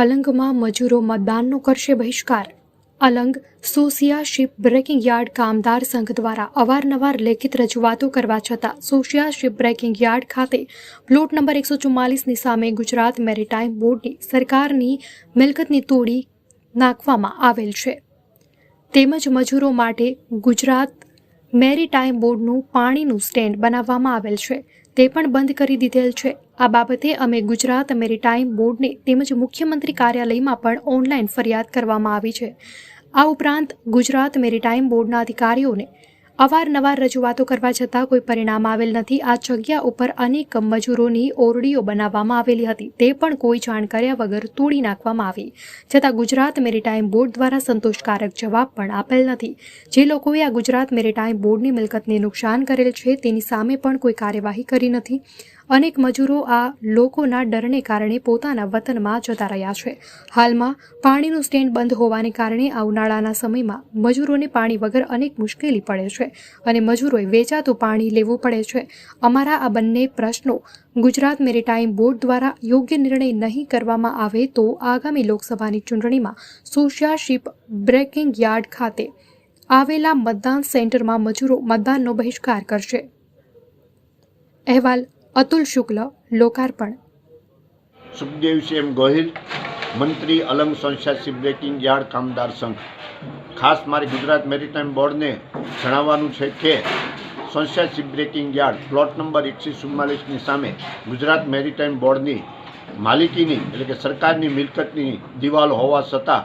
અલંગમાં મજૂરો મતદાનનો કરશે બહિષ્કાર. Alang Sosiya ship breaking yard કામદાર સંઘ દ્વારા અવારનવાર લેખિત રજૂઆતો કરવા છતાં સોસિયા શિપ બ્રેકિંગ યાર્ડ ખાતે પ્લોટ નંબર એકસો ચુમ્માલીસની સામે ગુજરાત મેરીટાઈમ બોર્ડની સરકારની મિલકતની તોડી નાખવામાં આવેલ છે. તેમજ મજૂરો માટે ગુજરાત મેરીટાઈમ બોર્ડનું પાણીનું સ્ટેન્ડ બનાવવામાં આવેલ છે. તે પણ બંધ કરી દીધેલ છે. આ બાબતે અમે ગુજરાત, મેરીટાઈમ બોર્ડને તેમજ મુખ્યમંત્રી કાર્યાલયમાં પણ ઓનલાઈન ફરિયાદ કરવામાં આવી છે. આ ઉપરાંત ગુજરાત, મેરીટાઈમ બોર્ડના અધિકારીઓને અવારનવાર રજૂઆતો કરવા છતાં કોઈ પરિણામ આવેલ નથી. આ જગ્યા ઉપર અનેક મજૂરોની ઓરડીઓ બનાવવામાં આવેલી હતી. તે પણ કોઈ જાણ કર્યા વગર તોડી નાખવામાં આવી. છતાં ગુજરાત, મેરીટાઈમ બોર્ડ દ્વારા સંતોષકારક જવાબ પણ આપેલ નથી. જે લોકોએ આ ગુજરાત, મેરીટાઈમ બોર્ડની મિલકતને નુકસાન કરેલ છે, તેની સામે પણ કોઈ કાર્યવાહી કરી નથી. અનેક મજૂરો આ લોકોના ડરને કારણે પોતાના વતનમાં જતા રહ્યા છે. હાલમાં પાણીનું સ્ટેન્ડ બંધ હોવાને કારણે આ ઉનાળાના સમયમાં મજૂરોને પાણી વગર અનેક મુશ્કેલી પડે છે અને મજૂરોએ વેચાતું પાણી લેવું પડે છે. અમારા આ બંને પ્રશ્નો ગુજરાત મેરીટાઈમ બોર્ડ દ્વારા યોગ્ય નિર્ણય નહીં કરવામાં આવે તો આગામી લોકસભાની ચૂંટણીમાં સોશિયાશીપ બ્રેકિંગ યાર્ડ ખાતે આવેલા મતદાન સેન્ટરમાં મજૂરો મતદાનનો બહિષ્કાર કરશે. અહેવાલ અતુલ શુક્લ, લોકાર્પણ. સુખદેવસિંહ સિંહ ગોહિલ, મંત્રી અલંગ સંસ્થા બ્રેકિંગ યાર્ડ કામદાર સંઘ. ખાસ મારે ગુજરાત મેરીટાઈમ બોર્ડને જણાવવાનું છે કે સંસ્થા બ્રેકિંગ યાર્ડ પ્લોટ નંબર એકસો ચુમ્માલીસની સામે ગુજરાત મેરીટાઈમ બોર્ડની માલિકીની એટલે કે સરકારની મિલકતની દિવાલ હોવા છતાં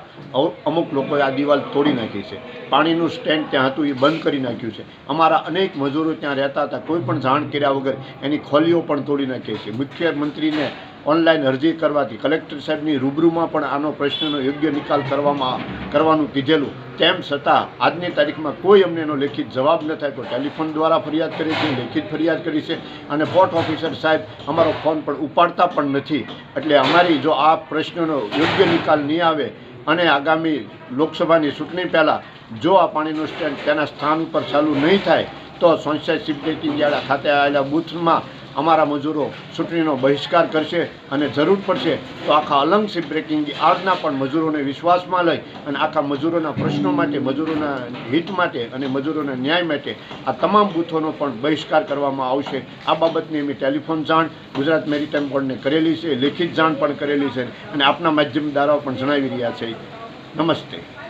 અમુક લોકોએ આ દિવાલ તોડી નાખી છે. પાણીનું સ્ટેન્ડ ત્યાં હતું, એ બંધ કરી નાખ્યું છે. અમારા અનેક મજૂરો ત્યાં રહેતા હતા. કોઈ પણ જાણ કર્યા વગર એની ખોલીઓ પણ તોડી નાખી છે. મુખ્યમંત્રીને ઓનલાઈન અરજી કરવાથી કલેક્ટર સાહેબની રૂબરૂમાં પણ આનો પ્રશ્નનો યોગ્ય નિકાલ કરવામાં કરવાનું કીધેલું. તેમ છતાં, આજની તારીખમાં કોઈ અમને એનો લેખિત જવાબ ન થાય. તો ટેલિફોન દ્વારા ફરિયાદ કરી છે, લેખિત ફરિયાદ કરી છે અને પોર્ટ ઓફિસર સાહેબ અમારો ફોન પણ ઉપાડતા પણ નથી. એટલે અમારી જો આ પ્રશ્નનો યોગ્ય નિકાલ નહીં આવે અને આગામી લોકસભાની ચૂંટણી પહેલાં જો આ પાણીનું સ્ટેન્ડ તેના સ્થાન ઉપર ચાલુ નહીં થાય તો સિબ્રેકિંગ યાર્ડ ખાતે આવેલા બૂથમાં અમારા મજૂરો ચૂંટણીનો બહિષ્કાર કરશે અને જરૂર પડશે તો આખા અલંગ સિપ બ્રેકિંગ યાર્ડના પણ મજૂરોને વિશ્વાસમાં લઈ અને આખા મજૂરોના પ્રશ્નો માટે, મજૂરોના હિત માટે અને મજૂરોના ન્યાય માટે આ તમામ બૂથોનો પણ બહિષ્કાર કરવામાં આવશે. આ બાબતની અમે ટેલિફોન જાણ ગુજરાત મેરીટાઈમ બોર્ડને કરેલી છે, લેખિત જાણ પણ કરેલી છે અને આપના માધ્યમ દ્વારા પણ જણાવી રહ્યા છે. નમસ્તે.